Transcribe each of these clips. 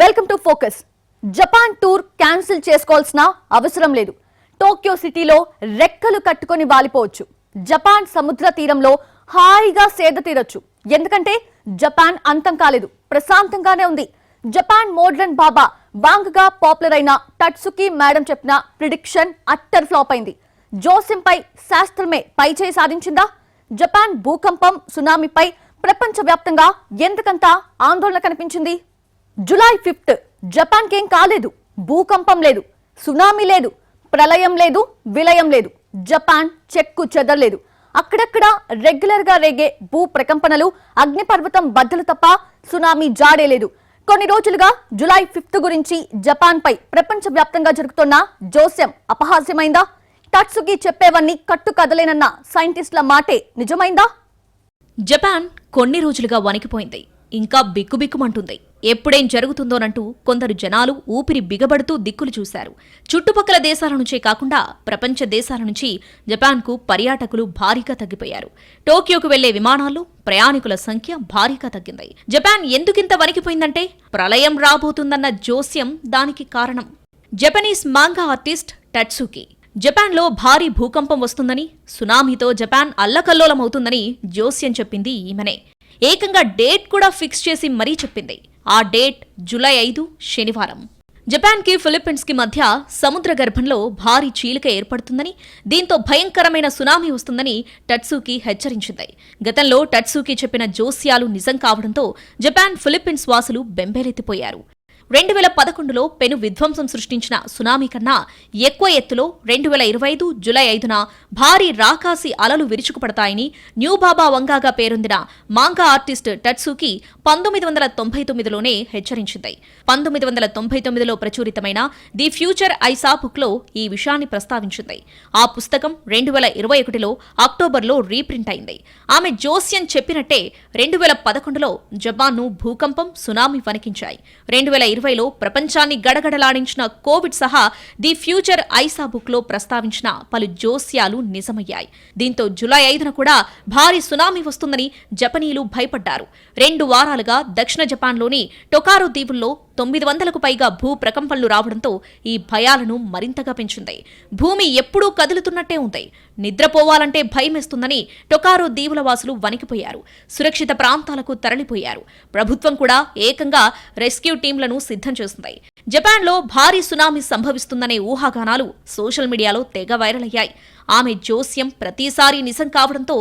Welcome to focus. Japan tour cancel చేసుకోవాల్సిన అవసరం లేదు. టోక్యో సిటీలో రెక్కలు కట్టుకొని వాలిపోవచ్చు. జపాన్ సముద్ర తీరంలో హాయిగా సేద తీరొచ్చు. ఎందుకంటే జపాన్ అంతం కాలేదు ప్రశాంతంగానే ఉంది. Japan modern Baba Vanga popular అయిన టట్సుకి మేడం చెప్పిన ప్రిడిక్షన్ అట్టర్ ఫ్లాప్ అయింది. జోసింపై శాస్త్రమే పైచేయి సాధించిందా? జపాన్ భూకంపం సునామీపై ప్రపంచవ్యాప్తంగా ఎందుకంత ఆందోళన కనిపించింది? July fifth. జపాన్కేం కాలేదు. భూకంపం లేదు. సునామీ లేదు. ప్రళయం లేదు. విలయం లేదు. జపాన్ చెక్కు చెదరలేదు. అక్కడక్కడ రెగ్యులర్గా రేగే భూ ప్రకంపనలు అగ్నిపర్వతం బద్దలు తప్ప సునామీ జాడే లేదు. కొన్ని రోజులుగా జులై ఫిఫ్త్ గురించి జపాన్పై ప్రపంచవ్యాప్తంగా జరుగుతున్న జోస్యం అపహాస్యమైందా? టట్సుకి చెప్పేవన్నీ కట్టు కదలేనన్న సైంటిస్టుల మాటే నిజమైందా? జపాన్ కొన్ని రోజులుగా వణికిపోయింది. ఇంకా బిక్కుబిక్కుమంటుంది. ఎప్పుడేం జరుగుతుందోనంటూ కొందరు జనాలు ఊపిరి బిగబడుతూ దిక్కులు చూశారు. చుట్టుపక్కల దేశాల నుంచే కాకుండా ప్రపంచ దేశాల నుంచి జపాన్కు పర్యాటకులు భారీగా తగ్గిపోయారు. టోక్యోకు వెళ్ళే విమానాల్లో ప్రయాణికుల సంఖ్య భారీగా తగ్గింది. జపాన్ ఎందుకింత వణికిపోయిందంటే ప్రళయం రాబోతుందన్న జోస్యం దానికి కారణం. Japanese manga artist Tatsuki. జపాన్లో భారీ భూకంపం వస్తుందని సునామీతో జపాన్ అల్లకల్లోలమవుతుందని జోస్యం చెప్పింది ఈమెనే. ఏకంగా డేట్ కూడా ఫిక్స్ చేసి మరీ చెప్పింది. ఆ డేట్ జులై ఐదు శనివారం. జపాన్కి ఫిలిప్పీన్స్కి మధ్య సముద్ర గర్భంలో భారీ చీలిక ఏర్పడుతుందని దీంతో భయంకరమైన సునామీ వస్తుందని టట్సూకి హెచ్చరించింది. గతంలో టట్సూకి చెప్పిన జోస్యాలు నిజం కావడంతో జపాన్ ఫిలిప్పీన్స్ వాసులు బెంబేలెత్తిపోయారు. రెండు వేల పదకొండులో పెను విధ్వంసం సృష్టించిన సునామీ కన్నా ఎక్కువ ఎత్తులో రెండు వేల ఇరవై ఐదు జులై ఐదున భారీ రాకాసి అలలు విరుచుకుపడతాయని న్యూ బాబా వంగాగా పేరొందిన మాంగా ఆర్టిస్ట్ టట్సుకి పంతొమ్మిది వందల తొంభై తొమ్మిదిలోనే హెచ్చరించింది. పంతొమ్మిది వందల తొంభై తొమ్మిదిలో ప్రచురితమైన ది ఫ్యూచర్ ఐసా బుక్లో ఈ విషయాన్ని ప్రస్తావించింది. ఆ పుస్తకం రెండు వేల ఇరవై ఒకటిలో అక్టోబర్లో రీప్రింట్ అయింది. ఆమె జోస్యన్ చెప్పినట్టే రెండు వేల పదకొండులో జపాన్ను భూకంపం సునామీ వణికించాయి. రెండు వేల ఇరవైలో ప్రపంచాన్ని గడగడలాడించిన కోవిడ్ సహా ది ఫ్యూచర్ ఐసా బుక్లో ప్రస్తావించిన పలు జోస్యాలు నిజమయ్యాయి. దీంతో జులై ఐదున కూడా భారీ సునామీ వస్తుందని జపనీయులు భయపడ్డారు. రెండు వారాలుగా దక్షిణ జపాన్లోని టొకారో దీవుల్లో తొమ్మిది వందలకు పైగా భూ ప్రకంపనలు రావడంతో ఈ భయాలను మరింతగా పెంచింది. భూమి ఎప్పుడూ కదులుతున్నట్టే ఉంది. నిద్రపోవాలంటే భయమేస్తుందని టొకారో దీవుల వాసులు వణికిపోయారు. సురక్షిత ప్రాంతాలకు తరలిపోయారు. ప్రభుత్వం కూడా ఏకంగా రెస్క్యూ టీంలను సిద్ధం చేసింది. జపాన్లో భారీ సునామీ సంభవిస్తుందనే ఊహాగానాలు సోషల్ మీడియాలో తెగ వైరల్ అయ్యాయి. ఆమె జోస్యం ప్రతిసారి నిజం కావడంతో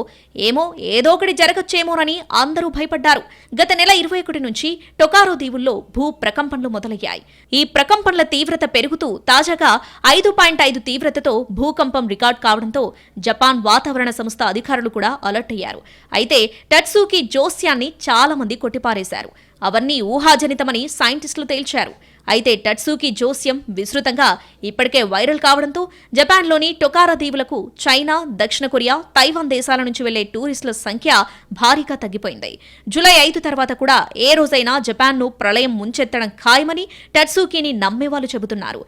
ఏమో ఏదో ఒకటి జరగచ్చేమోనని అందరూ భయపడ్డారు. గత నెల ఇరవై ఒకటి నుంచి టొకారో దీవుల్లో భూ ప్రకంపనలు మొదలయ్యాయి. ఈ ప్రకంపనల తీవ్రత పెరుగుతూ తాజాగా ఐదు పాయింట్ ఐదు తీవ్రతతో భూకంపం రికార్డ్ కావడంతో జపాన్ వాతావరణ సంస్థ అధికారులు కూడా అలర్ట్ అయ్యారు. అయితే టట్సూకి జోస్యాన్ని చాలా మంది కొట్టిపారేశారు. అవన్నీ ఊహాజనితమని సైంటిస్టులు తేల్చారు. అయితే టట్సూకి జోస్యం విస్తృతంగా ఇప్పటికే వైరల్ కావడంతో జపాన్లోని టొకారా దీవులకు చైనా దక్షిణ కొరియా తైవాన్ దేశాల నుంచి వెళ్ళే టూరిస్టుల సంఖ్య భారీగా తగ్గిపోయింది. జూలై ఐదు తర్వాత కూడా ఏ రోజైనా జపాన్ను ప్రళయం ముంచెత్తడం ఖాయమని టెట్సూకీని నమ్మేవాళ్ళు చెబుతున్నారు.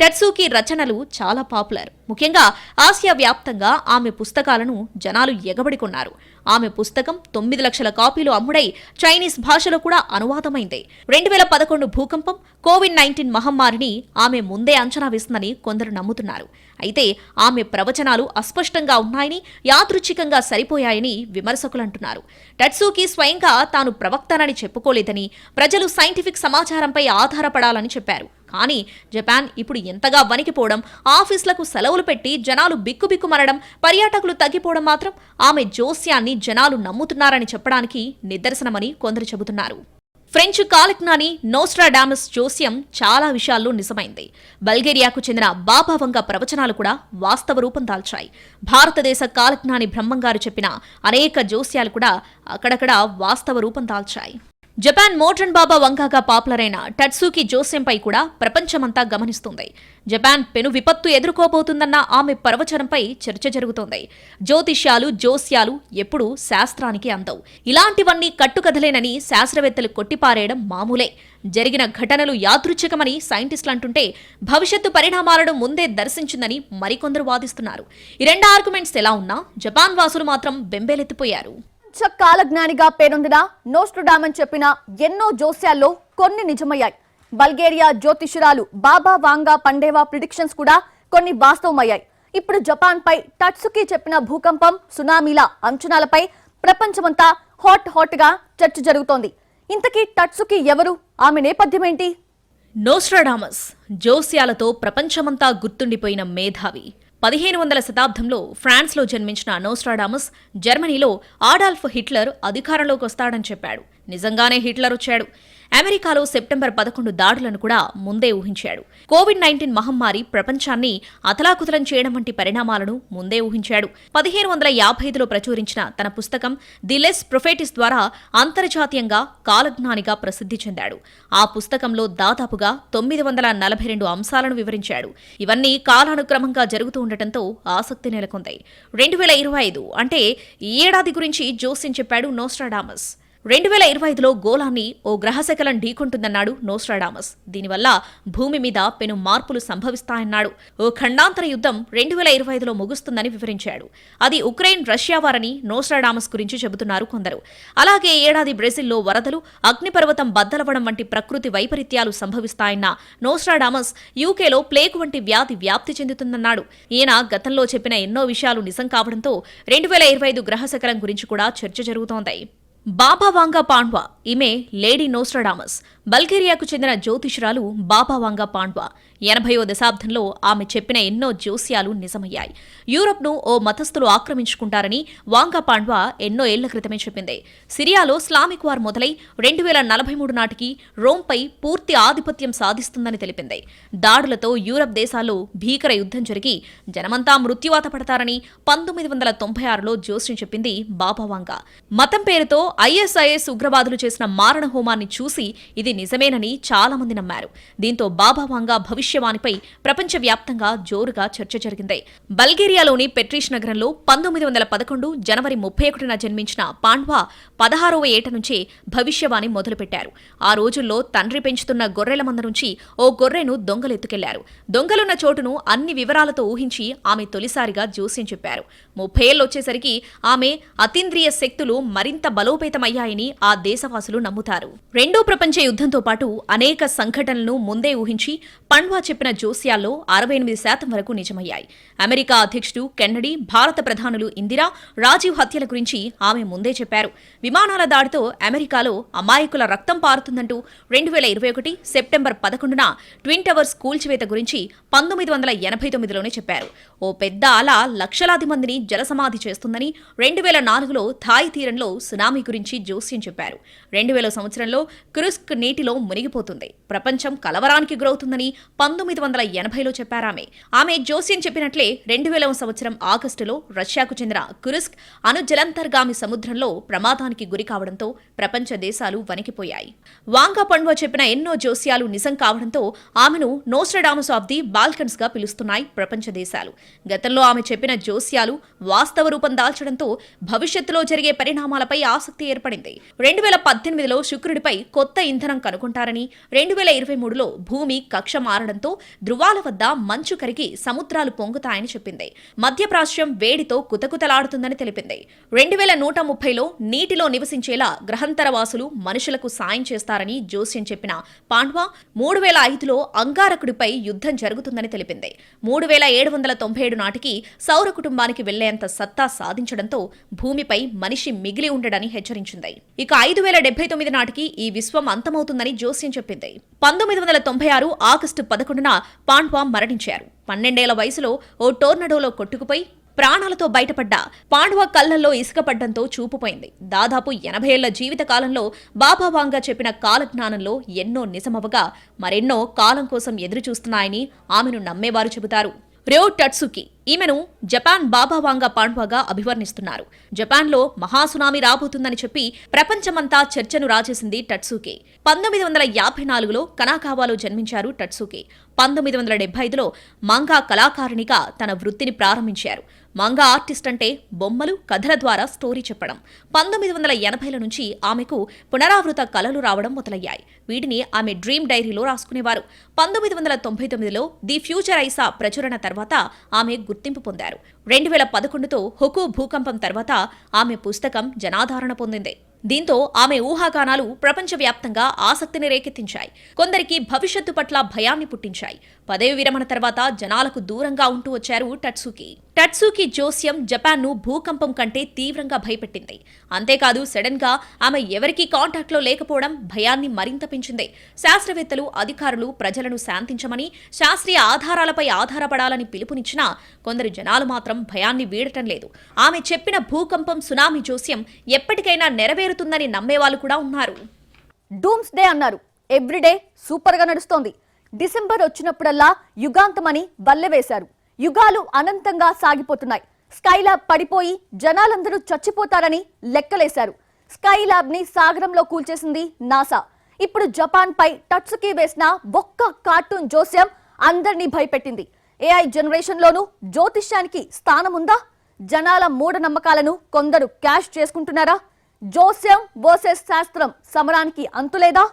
టెట్సూకి రచనలు చాలా పాపులర్. ముఖ్యంగా ఆసియా వ్యాప్తంగా ఆమె పుస్తకాలను జనాలు ఎగబడి కొన్నారు. ఆమె పుస్తకం తొమ్మిది లక్షల కాపీలు అమ్ముడై చైనీస్ భాషలో కూడా అనువాదమైంది. రెండు వేల పదకొండు భూకంపం కోవిడ్ నైన్టీన్ మహమ్మారిని ఆమె ముందే అంచనా వేస్తుందని కొందరు నమ్ముతున్నారు. అయితే ఆమె ప్రవచనాలు అస్పష్టంగా ఉన్నాయని యాదృచ్ఛికంగా సరిపోయాయని విమర్శకులు అంటున్నారు టట్సూకి స్వయంగా తాను ప్రవక్తనని చెప్పుకోలేదని ప్రజలు సైంటిఫిక్ సమాచారంపై ఆధారపడాలని చెప్పారు. కానీ జపాన్ ఇప్పుడు ఎంతగా వణికిపోవడం ఆఫీసులకు సెలవులు పెట్టి జనాలు బిక్కుబిక్కుమనడం పర్యాటకులు తగ్గిపోవడం మాత్రం ఆమె జోస్యాన్ని జనాలు నమ్ముతున్నారని చెప్పడానికి నిదర్శనమని కొందరు చెబుతున్నారు. ఫ్రెంచ్ కాలజ్ఞాని నోస్ట్రాడామస్ జోస్యం చాలా విషయాల్లో నిజమైంది. బల్గేరియాకు చెందిన బాబావంగ ప్రవచనాలు కూడా వాస్తవ రూపం దాల్చాయి. భారతదేశ కాలజ్ఞాని బ్రహ్మంగారు చెప్పిన అనేక జోస్యాలు కూడా అక్కడక్కడ వాస్తవ రూపం దాల్చాయి. Japan modern Baba Vanga popular అయిన టట్సూకి జోస్యంపై కూడా ప్రపంచమంతా గమనిస్తుంది. జపాన్ పెను విపత్తు ఎదుర్కోబోతుందన్న ఆమె ప్రవచనంపై చర్చ జరుగుతోంది. జ్యోతిష్యాలు జోస్యాలు ఎప్పుడూ శాస్త్రానికి అందవు. ఇలాంటివన్నీ కట్టుకథలేనని శాస్త్రవేత్తలు కొట్టిపారేయడం మామూలే. జరిగిన ఘటనలు యాదృచ్ఛికమని సైంటిస్టులు అంటుంటే భవిష్యత్తు పరిణామాలను ముందే దర్శించిందని మరికొందరు వాదిస్తున్నారు. ఈ రెండు ఆర్గ్యుమెంట్స్ ఎలా ఉన్నా జపాన్ వాసులు మాత్రం బెంబేలెత్తిపోయారు. ప్రపంచ కాలజ్ఞానిగా పేరొందిన నోస్ట్రడామన్ చెప్పిన ఎన్నో జోస్యాల్లో కొన్ని నిజమయ్యాయి. బల్గేరియా జ్యోతిషురాలు బాబా వాంగా పండేవా ప్రిడిక్షన్స్ కూడా కొన్ని వాస్తవమయ్యాయి. ఇప్పుడు జపాన్ పై టట్సుకి చెప్పిన భూకంపం సునామీల అంచనాలపై ప్రపంచమంతా హాట్ హాట్గా చర్చ జరుగుతోంది. ఇంతకీ టట్సుకి ఎవరు? ఆమె నేపథ్యమేంటి? నోస్ట్రాడామస్ జోస్యాలతో ప్రపంచమంతా గుర్తుండిపోయిన మేధావి. పదిహేను వందల శతాబ్దంలో ఫ్రాన్స్లో జన్మించిన నోస్ట్రాడామస్ జర్మనీలో ఆడాల్ఫ్ హిట్లర్ అధికారంలోకి వస్తాడని చెప్పాడు. నిజంగానే హిట్లర్ వచ్చాడు. అమెరికాలో సెప్టెంబర్ పదకొండు దాడులను కూడా ముందే ఊహించాడు. కోవిడ్ నైన్టీన్ మహమ్మారి ప్రపంచాన్ని అతలాకుతలం చేయడం వంటి పరిణామాలను ముందే ఊహించాడు. పదిహేను వందల యాభై ఐదులో ప్రచురించిన తన పుస్తకం ది లెస్ ప్రొఫెటిస్ ద్వారా అంతర్జాతీయంగా కాలజ్ఞానిగా ప్రసిద్ధి చెందాడు. ఆ పుస్తకంలో దాదాపుగా తొమ్మిది వందల నలభై రెండు అంశాలను వివరించాడు. ఇవన్నీ కాలానుక్రమంగా జరుగుతూ ఉండటంతో ఆసక్తి నెలకొంది. రెండు వేల ఇరవై ఐదు అంటే ఈ ఏడాది గురించి జోస్యం చెప్పాడు నోస్ట్రాడామస్. రెండు వేల ఇరవై ఐదులో గోళాన్ని ఓ గ్రహశకలం ఢీకొంటుందన్నాడు నోస్ట్రాడామస్. దీనివల్ల భూమి మీద పెను మార్పులు సంభవిస్తాయన్నాడు. ఓ ఖండాంతర యుద్ధం రెండు వేల ఇరవై ఐదులో ముగుస్తుందని వివరించాడు. అది ఉక్రెయిన్ రష్యా వారని నోస్ట్రాడామస్ గురించి చెబుతున్నారు కొందరు. అలాగే ఏడాది బ్రెజిల్లో వరదలు అగ్నిపర్వతం బద్దలవడం వంటి ప్రకృతి వైపరీత్యాలు సంభవిస్తాయన్న నోస్ట్రాడామస్ యూకేలో ప్లేగ్ వంటి వ్యాధి వ్యాప్తి చెందుతుందన్నాడు. ఈయన గతంలో చెప్పిన ఎన్నో విషయాలు నిజం కావడంతో రెండు వేల ఇరవై ఐదు గ్రహశకలం గురించి కూడా చర్చ జరుగుతోంది. బాబా వాంగా పాండ్వా ఈమె లేడీ నోస్ట్రడామస్ బల్గేరియాకు చెందిన జ్యోతిషురాలు బాబావాంగా పాండ్వా. ఎనభయో దశాబ్దంలో ఆమె చెప్పిన ఎన్నో జ్యోస్యాలు నిజమయ్యాయి. యూరప్ను ఓ మతస్థులు ఆక్రమించుకుంటారని వాంగా పాండ్వా ఎన్నో ఏళ్ళ క్రితమే చెప్పింది. సిరియాలో స్లామిక్ వార్ మొదలై రెండు వేల నలభై మూడు నాటికి రోమ్పై పూర్తి ఆధిపత్యం సాధిస్తుందని తెలిపింది. దాడులతో యూరప్ దేశాల్లో భీకర యుద్ధం జరిగి జనమంతా మృత్యువాత పడతారని పంతొమ్మిది వందల తొంభై ఆరులో జోస్యం చెప్పింది బాబావాంగా మతం పేరుతో ఐఎస్ఐఎస్ ఉగ్రవాదులు చేసిన మారణ హోమాన్ని చూసి ఇది నిజమేనని చాలా మంది నమ్మారు. దీంతో బాబా వాంగా భవిష్యవాణిపై ప్రపంచవ్యాప్తంగా జోరుగా చర్చ జరిగింది. బల్గేరియాలోని పెట్రిష్ నగరంలో పంతొమ్మిది వందల పదకొండు జనవరి ముప్పై ఒకటిన జన్మించిన పాండ్వా పదహారవ ఏట నుంచే భవిష్యవాణి మొదలుపెట్టారు. ఆ రోజుల్లో తండ్రి పెంచుతున్న గొర్రెల మంద నుంచి ఓ గొర్రెను దొంగలెత్తుకెళ్ళారు. దొంగలున్న చోటును అన్ని వివరాలతో ఊహించి ఆమె తొలిసారిగా జోస్యం చెప్పారు. ముప్పై ఏళ్ళొచ్చేసరికి ఆమె అతీంద్రియ శక్తులు మరింత బలోపేతమయ్యాయని ఆ దేశవాసులు నమ్ముతారు. రెండో ప్రపంచ యుద్ధంతో పాటు అనేక సంఘటనలను ముందే ఊహించి పండ్వా చెప్పిన జోస్యాల్లో అరవై ఎనిమిది శాతం వరకు నిజమయ్యాయి. అమెరికా అధ్యక్షుడు కెన్నడీ భారత ప్రధానులు ఇందిరా రాజీవ్ హత్యల గురించి ఆమె ముందే చెప్పారు. విమానాల దాడితో అమెరికాలో అమాయకుల రక్తం పారుతుందంటూ రెండు వేల ఇరవై ఒకటి సెప్టెంబర్ పదకొండున ట్విన్ టవర్స్ కూల్చివేత గురించి పంతొమ్మిది వందల ఎనభై తొమ్మిదిలోనే చెప్పారు. ఓ పెద్ద అల లక్షలాది మందిని జలసమాధి చేస్తుందని రెండు వేల నాలుగులో థాయ్ తీరంలో సునామీ గురించి జోస్యం చెప్పారు. రెండు వేల సంవత్సరంలో క్రుస్క్ నీటిలో మునిగిపోతుంది. ప్రపంచం కలవరానికి గురవుతుందని పంతొమ్మిది వందల ఎనభైలో చెప్పారామె ఆమె. జోసియన్ చెప్పినట్లే రెండు వేల సంవత్సరం ఆగస్టులో రష్యాకు చెందిన కురుస్క్ అనుజలంతర్గామి సముద్రంలో ప్రమాదానికి గురి కావడంతో ప్రపంచ దేశాలు వణికిపోయాయి. వాంగా పండువ చెప్పిన ఎన్నో జోస్యాలు నిజం కావడంతో ఆమెను నోస్ట్రడామస్ ఆఫ్ ది బాల్కన్స్గా పిలుస్తున్నాయి ప్రపంచ దేశాలు. గతంలో ఆమె చెప్పిన జోస్యాలు వాస్తవ రూపం దాల్చడంతో భవిష్యత్తులో జరిగే పరిణామాలపై ఆసక్తి ఏర్పడింది. రెండు వేల పద్దెనిమిదిలో శుక్రుడిపై కొత్త ఇంధనం కనుగొంటారని రెండు వేల ఇరవై మూడులో భూమి కక్ష మారడంతో ధృవాల వద్ద మంచు కరిగి సముద్రాలు పొంగుతాయని చెప్పింది. మధ్యప్రాచ్యం వేడితో కుతకుతలాడుతుందని తెలిపింది. రెండు వేల నూట ముప్పైలో నీటిలో నివసించేలా గ్రహంతరవాసులు మనుషులకు సాయం చేస్తారని జోస్యం చెప్పిన పాండ్వా మూడు వేల ఐదులో అంగారకుడిపై యుద్ధం జరుగుతుందని తెలిపింది. మూడు వేల ఏడు వందల తొంభై ఏడు నాటికి సౌర కుటుంబానికి వెళ్ళేంత సత్తా సాధించడంతో భూమిపై మనిషి మిగిలి ఉండడని హెచ్చరించింది. ఇక ఐదు వేల డెబ్బై తొమ్మిది నాటికి ఈ విశ్వం అంతమవుతుంది అంతమవుతుందని జోస్యం చెప్పింది. పంతొమ్మిది వందల తొంభై ఆరు ఆగస్టు పదకొండున పాండ్వా మరణించారు. పన్నెండేళ్ళ వయసులో ఓ టోర్నడోలో కొట్టుకుపోయి ప్రాణాలతో బయటపడ్డ పాండవ కళ్ళల్లో ఇసుకపడ్డంతో చూపుపోయింది. దాదాపు ఎనభై ఏళ్ళ జీవిత కాలంలో చెప్పిన కాలజ్ఞానంలో ఎన్నో నిజమవగా మరెన్నో కాలం కోసం ఎదురు చూస్తున్నాయని ఆమెను నమ్మేవారు చెబుతారు. ర్యో టట్సుకి ఈమెను జపాన్ బాబావాంగా పాండ్వాగా అభివర్ణిస్తున్నారు. జపాన్లో మహాసునామీ రాబోతుందని చెప్పి ప్రపంచమంతా చర్చను రాజేసింది టట్సుకే. పంతొమ్మిది వందల యాభై నాలుగులో కనాకావాలో జన్మించారు టట్సుకే. పంతొమ్మిది వందల డెబ్బై ఐదులో మంగా కళాకారిణిగా తన వృత్తిని ప్రారంభించారు. మంగా ఆర్టిస్ట్ అంటే బొమ్మలు కథల ద్వారా స్టోరీ చెప్పడం. పంతొమ్మిది వందల ఎనభైల నుంచి ఆమెకు పునరావృత కళలు రావడం మొదలయ్యాయి. వీటిని ఆమె డ్రీమ్ డైరీలో రాసుకునేవారు. పంతొమ్మిది వందల తొంభై తొమ్మిదిలో ది ఫ్యూచర్ ఐసా ప్రచురణ తర్వాత ఆమె గుర్తింపు పొందారు. రెండు వేల పదకొండుతో హుకు భూకంపం తర్వాత ఆమె పుస్తకం జనాదరణ పొందింది. దీంతో ఆమె ఊహాగానాలు ప్రపంచవ్యాప్తంగా ఆసక్తిని రేకెత్తించాయి. కొందరికి భవిష్యత్తు పట్ల భయాన్ని పుట్టించాయి. పదవి విరమణ తర్వాత జనాలకు దూరంగా ఉంటూ వచ్చారు టట్సుకి. టట్సూకి జోస్యం జపాన్ను భూకంపం కంటే తీవ్రంగా భయపెట్టింది. అంతేకాదు సడన్గా ఆమె ఎవరికీ కాంటాక్ట్లో లేకపోవడం భయాన్ని మరింత పెంచింది. శాస్త్రవేత్తలు అధికారులు ప్రజలను శాంతించమని శాస్త్రీయ ఆధారాలపై ఆధారపడాలని పిలుపునిచ్చినా కొందరు జనాలు మాత్రం భయాన్ని వీడటం లేదు. ఆమె చెప్పిన భూకంపం సునామీ జోస్యం ఎప్పటికైనా నెరవేరుతుందని నమ్మేవాళ్ళు కూడా ఉన్నారు. డూమ్స్ డే అన్నారు. ఎవ్రీడే సూపర్గా నడుస్తోంది. డిసెంబర్ వచ్చినప్పుడల్లా యుగాంతమని బల్లెవేశారు యుగాలు అనంతంగా సాగిపోతున్నాయి. స్కైలాబ్ పడిపోయి జనాలందరూ చచ్చిపోతారని లెక్కలేశారు. స్కైలాబ్ని సాగరంలో కూల్చేసింది నాసా. ఇప్పుడు జపాన్ పై టచ్కి వేసిన ఒక్క కార్టూన్ జోస్యం అందరినీ భయపెట్టింది. ఏఐ జనరేషన్ లోనూ జ్యోతిష్యానికి స్థానం ఉందా జనాల మూఢనమ్మకాలను కొందరు క్యాష్ చేసుకుంటున్నారా? జోస్యం వర్సెస్ శాస్త్రం సమరానికి అంతులేదా?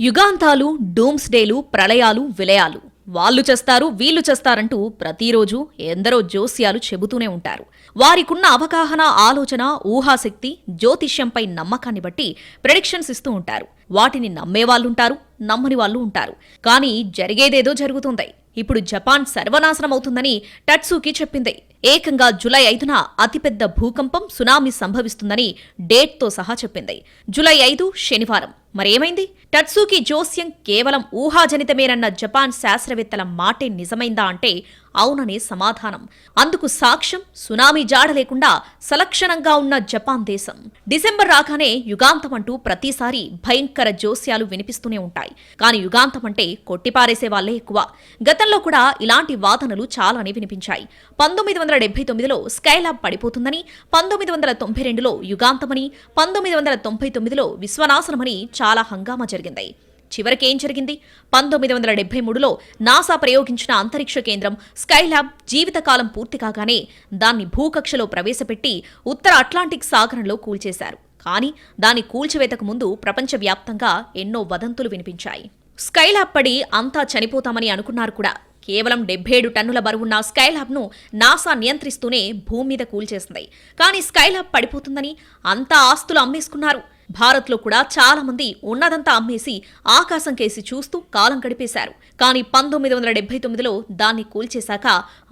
యుగాంతాలు డూమ్స్ డేలు ప్రళయాలు విలయాలు. వాళ్ళు చేస్తారు వీళ్ళు చేస్తారంటూ ప్రతిరోజు ఎందరో జోస్యాలు చెబుతూనే ఉంటారు. వారికున్న అవగాహన ఆలోచన ఊహాశక్తి జ్యోతిష్యంపై నమ్మకాన్ని బట్టి ప్రెడిక్షన్స్ ఇస్తూ ఉంటారు. వాటిని నమ్మేవాళ్ళుంటారు నమ్మని వాళ్ళు ఉంటారు. కానీ జరిగేదేదో జరుగుతుంది. ఇప్పుడు జపాన్ సర్వనాశనం అవుతుందని టట్సూకి చెప్పింది. ఏకంగా జులై ఐదున అతిపెద్ద భూకంపం సునామీ సంభవిస్తుందని డేట్తో సహా చెప్పింది. జులై ఐదు శనివారం. మరేమైంది? టట్సూకి జోస్యం కేవలం ఊహాజనితమేనన్న జపాన్ శాస్త్రవేత్తల మాటే నిజమైందా అంటే అవుననే సమాధానం. అందుకు సాక్ష్యం సునామీ జాడ లేకుండా సలక్షణంగా ఉన్న జపాన్ దేశం. డిసెంబర్ రాగానే యుగాంతం అంటూ ప్రతిసారి భయంకర జోస్యాలు వినిపిస్తూనే ఉంటాయి. కానీ యుగాంతం అంటే కొట్టిపారేసే వాళ్ళే ఎక్కువ. గతంలో కూడా ఇలాంటి వాదనలు చాలానే వినిపించాయి. పంతొమ్మిది వందల డెబ్బై తొమ్మిదిలో స్కైలాబ్ పడిపోతుందని పంతొమ్మిది వందల తొంభై రెండులో యుగాంతమని పంతొమ్మిది వందల తొంభై తొమ్మిదిలో విశ్వనాశనమని చాలా హంగామా జరిగింది. చివరికి ఏం జరిగింది? పంతొమ్మిది వందల డెబ్బై మూడులో నాసా ప్రయోగించిన అంతరిక్ష కేంద్రం స్కైల్యాబ్ జీవితకాలం పూర్తి కాగానే దాన్ని భూకక్షలో ప్రవేశపెట్టి ఉత్తర అట్లాంటిక్ సాగరంలో కూల్చేశారు. కానీ దాని కూల్చివేతకు ముందు ప్రపంచవ్యాప్తంగా ఎన్నో వదంతులు వినిపించాయి. స్కైలాబ్ పడి అంతా చనిపోతామని అనుకున్నారు కూడా. కేవలం డెబ్బేడు టన్నుల బరువున్న స్కైల్యాబ్ను నాసా నియంత్రిస్తూనే భూమి మీద కూల్చేసింది. కానీ స్కైలాబ్ పడిపోతుందని అంతా ఆస్తులు అమ్మేసుకున్నారు. భారత్లో కూడా చాలా మంది ఉన్నదంతా అమ్మేసి ఆకాశం కేసి చూస్తూ కాలం గడిపేశారు. కానీ పంతొమ్మిది వందల డెబ్బై తొమ్మిదిలో దాన్ని కూల్చేశాక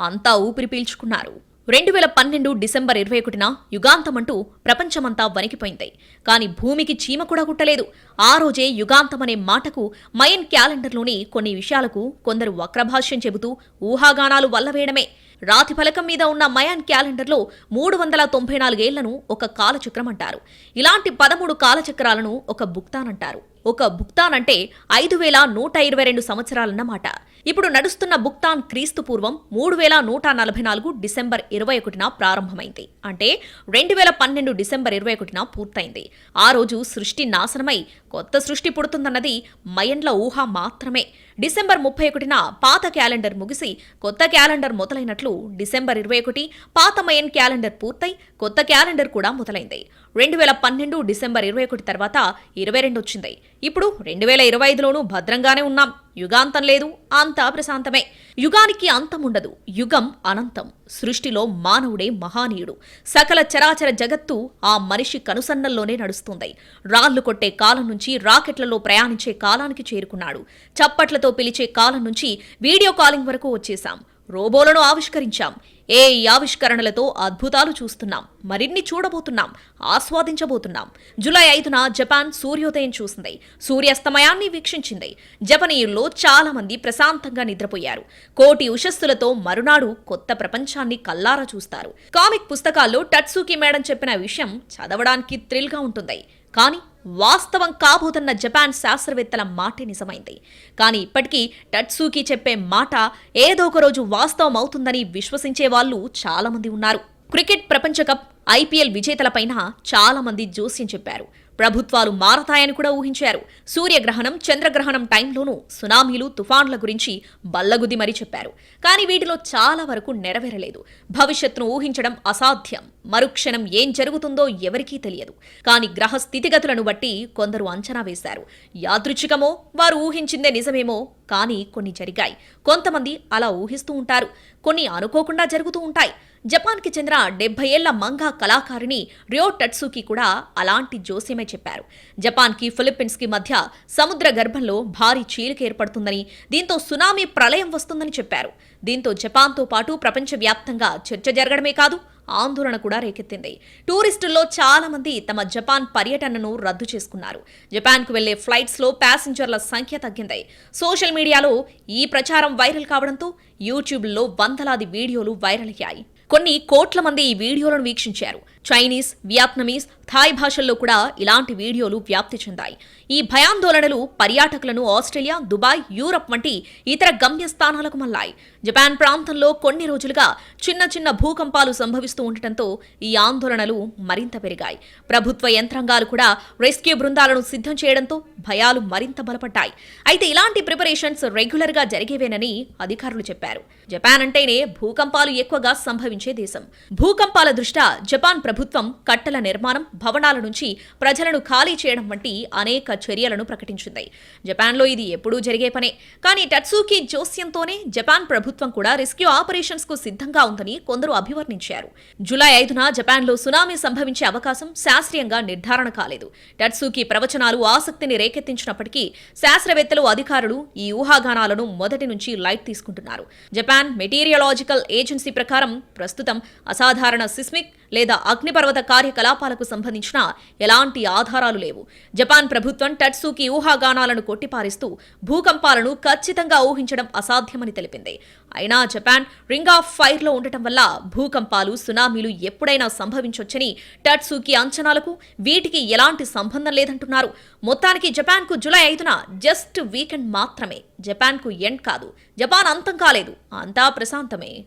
అంతా ఊపిరి పీల్చుకున్నారు. రెండు వేల పన్నెండు డిసెంబర్ ఇరవై ఒకటిన యుగాంతమంటూ ప్రపంచమంతా వణికిపోయింది. కానీ భూమికి చీమ కూడా కుట్టలేదు ఆ రోజే యుగాంతమనే మాటకు మయన్ క్యాలెండర్లోని కొన్ని విషయాలకు కొందరు వక్రభాష్యం చెబుతూ ఊహాగానాలు వల్లవేయడమే రాతి ఫలకం మీద ఉన్న మయాన్ క్యాలెండర్లో మూడు వందల తొంభై నాలుగేళ్ళను ఒక కాలచక్రం అంటారు. ఇలాంటి పదమూడు కాలచక్రాలను ఒక బుక్తాన్ అంటారు. ఒక బుక్తాన్ అంటే ఐదు వేల నూట ఇరవై రెండు సంవత్సరాలన్నమాట. ఇప్పుడు నడుస్తున్న బుక్తాన్ క్రీస్తు పూర్వం మూడు వేల నూట నలభై నాలుగు డిసెంబర్ ఇరవై ఒకటిన ప్రారంభమైంది. అంటే రెండు వేల పన్నెండు డిసెంబర్ ఇరవై ఒకటిన పూర్తయింది. ఆ రోజు సృష్టి నాశనమై కొత్త సృష్టి పుడుతుందన్నది మయన్ల ఊహ మాత్రమే. డిసెంబర్ ముప్పై ఒకటిన పాత క్యాలెండర్ ముగిసి కొత్త క్యాలెండర్ మొదలైనట్లు డిసెంబర్ ఇరవై ఒకటి పాత మయన్ క్యాలెండర్ పూర్తయి కొత్త క్యాలెండర్ కూడా మొదలైంది. రెండు వేల పన్నెండు డిసెంబర్ ఇరవై ఒకటి తర్వాత ఇరవై రెండు వచ్చింది. ఇప్పుడు రెండు వేల ఇరవై ఐదులోనూ భద్రంగానే ఉన్నాం. యుగాంతం లేదు అంతా ప్రశాంతమే. యుగానికి అంతం ఉండదు యుగం అనంతం. సృష్టిలో మానవుడే మహానీయుడు. సకల చరాచర జగత్తు ఆ మనిషి కనుసన్నల్లోనే నడుస్తుంది. రాళ్ళు కొట్టే కాలం నుంచి రాకెట్లలో ప్రయాణించే కాలానికి చేరుకున్నాడు. చప్పట్లతో పిలిచే కాలం నుంచి వీడియో కాలింగ్ వరకు వచ్చేశాం. రోబోలను ఆవిష్కరించాం. ఏ ఆవిష్కరణలతో అద్భుతాలు చూస్తున్నాం. మరిన్ని చూడబోతున్నాం. ఆస్వాదించబోతున్నాం. జులై ఐదున జపాన్ సూర్యోదయం చూసింది. సూర్యాస్తమయాన్ని వీక్షించింది. జపనీయుల్లో చాలా మంది ప్రశాంతంగా నిద్రపోయారు. కోటి ఉషస్సులతో మరునాడు కొత్త ప్రపంచాన్ని కల్లారా చూస్తారు. కామిక్ పుస్తకాల్లో టట్సూకి మేడం చెప్పిన విషయం చదవడానికి థ్రిల్గా ఉంటుంది. కానీ వాస్తవం కాబోతున్న జపాన్ శాస్త్రవేత్తల మాటే నిజమైంది. కానీ ఇప్పటికీ టట్సూకి చెప్పే మాట ఏదో ఒక రోజు వాస్తవం అవుతుందని విశ్వసించే వాళ్ళు చాలామంది ఉన్నారు. క్రికెట్ ప్రపంచ కప్ ఐపీఎల్ విజేతలపైన చాలా మంది జోస్యం చెప్పారు. ప్రభుత్వాలు మారతాయని కూడా ఊహించారు. సూర్యగ్రహణం చంద్రగ్రహణం టైంలోనూ సునామీలు తుఫాన్ల గురించి బల్లగుది మరీ చెప్పారు. కానీ వీటిలో చాలా వరకు నెరవేరలేదు. భవిష్యత్తును ఊహించడం అసాధ్యం. మరుక్షణం ఏం జరుగుతుందో ఎవరికీ తెలియదు. కానీ గ్రహ స్థితిగతులను బట్టి కొందరు అంచనా వేశారు. యాదృచ్ఛికమో వారు ఊహించిందే నిజమేమో కానీ కొన్ని జరిగాయి. కొంతమంది అలా ఊహిస్తూ ఉంటారు. కొన్ని అనుకోకుండా జరుగుతూ ఉంటాయి. జపాన్కి చెందిన డెబ్బై ఏళ్ళ మంగా కళాకారిణి రియో టట్సుకి కూడా అలాంటి జోస్యమే చెప్పారు. జపాన్కి ఫిలిప్పీన్స్కి మధ్య సముద్ర గర్భంలో భారీ చీలిక ఏర్పడుతుందని దీంతో సునామీ ప్రళయం వస్తుందని చెప్పారు. దీంతో జపాన్తో పాటు ప్రపంచవ్యాప్తంగా చర్చ జరగడమే కాదు ఆందోళన కూడా రేకెత్తింది. టూరిస్టుల్లో చాలా మంది తమ జపాన్ పర్యటనను రద్దు చేసుకున్నారు. జపాన్కు వెళ్ళే ఫ్లైట్స్లో ప్యాసింజర్ల సంఖ్య తగ్గింది. సోషల్ మీడియాలో ఈ ప్రచారం వైరల్ కావడంతో యూట్యూబ్లో వందలాది వీడియోలు వైరల్ అయ్యాయి. కొన్ని కోట్ల మంది ఈ వీడియోలను వీక్షించారు. చైనీస్ వియత్నమీస్ థాయ్ భాషల్లో కూడా ఇలాంటి వీడియోలు వ్యాప్తి చెందాయి. ఈ భయాందోళనలు పర్యాటకులను ఆస్ట్రేలియా దుబాయ్ యూరప్ వంటి ఇతర గమ్యస్థానాలకు మల్లాయి జపాన్ ప్రాంతంలో కొన్ని రోజులుగా చిన్న చిన్న భూకంపాలు సంభవిస్తూ ఉండటంతో ఈ ఆందోళనలు మరింత పెరిగాయి. ప్రభుత్వ యంత్రాంగాలు కూడా రెస్క్యూ బృందాలను సిద్ధం చేయడంతో భయాలు మరింత బలపడ్డాయి. అయితే ఇలాంటి ప్రిపరేషన్స్ రెగ్యులర్గా జరిగేవేనని అధికారులు చెప్పారు. జపాన్ అంటేనే భూకంపాలు ఎక్కువగా సంభవించే దేశం. భూకంపాల దృష్ట్యా జపాన్ ప్రభుత్వం కట్టల నిర్మాణం భవనాల నుంచి ప్రజలను ఖాళీ చేయడం వంటి అనేక చర్యలను ప్రకటించింది. జపాన్లో ఇది ఎప్పుడూ జరిగే పనే. కానీ టట్సూకి జోస్యంతోనే జపాన్ ప్రభుత్వం కూడా రెస్క్యూ ఆపరేషన్స్కు సిద్ధంగా ఉందని కొందరు అభివర్ణించారు. జూలై ఐదున జపాన్లో సునామీ సంభవించే అవకాశం శాస్త్రీయంగా నిర్ధారణ కాలేదు. టట్సూకి ప్రవచనాలు ఆసక్తిని రేకెత్తించినప్పటికీ శాస్త్రవేత్తలు అధికారులు ఈ ఊహాగానాలను మొదటి నుంచి లైట్ తీసుకుంటున్నారు. జపాన్ మెటీరియలాజికల్ ఏజెన్సీ ప్రకారం ప్రస్తుతం అసాధారణ సిస్మిక్ లేదా అగ్నిపర్వత కార్యకలాపాలకు సంబంధించిన ఎలాంటి ఆధారాలు లేవు. జపాన్ ప్రభుత్వం టట్సూకి ఊహాగానాలను కొట్టిపారేస్తూ భూకంపాలను ఖచ్చితంగా ఊహించడం అసాధ్యమని తెలిపింది. అయినా జపాన్ రింగ్ ఆఫ్ ఫైర్లో ఉండటం వల్ల భూకంపాలు సునామీలు ఎప్పుడైనా సంభవించొచ్చని టట్సూకి అంచనాలకు వీటికి ఎలాంటి సంబంధం లేదంటున్నారు. మొత్తానికి జపాన్కు జులై ఐదున జస్ట్ వీకెండ్ మాత్రమే. జపాన్కు ఎండ్ కాదు. జపాన్ అంతం కాలేదు. అంతా ప్రశాంతమే.